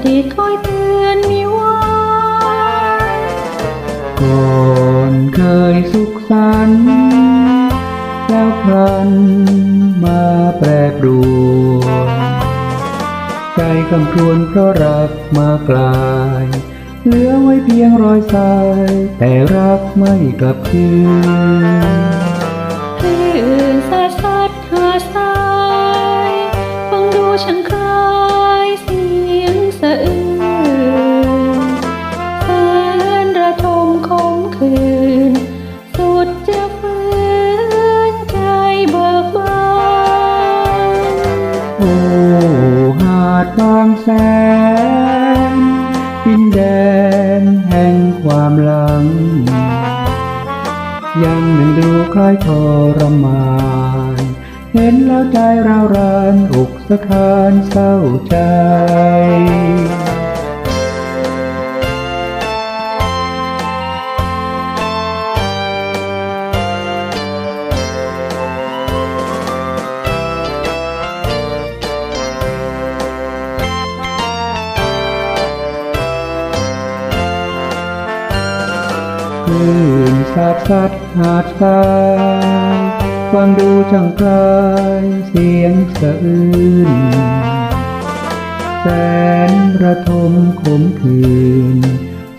อดีตคอยเตือนมีว่าก่อนเคยสุขสันต์แล้วพลันมาแปรปรวนใจคำครวญเพราะรักมากลาย เหลือไว้เพียงรอยสาย แต่รักไม่กลับคืนคลื่นสัดสัดหาสา โอ้หาดบางแสนดินแดนแห่งความหลัง ยังหนึ่งดูคล้ายทรมาน เห็นแล้วใจเราวรานอกสะทานเศร้าใจ คลื่นสาบสัดหาดทรายฟังดูช่างคลายเสียงสะอื้นแสนระทมขมขื่น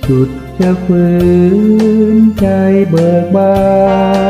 สุดจะฝืนใจเบิกบาน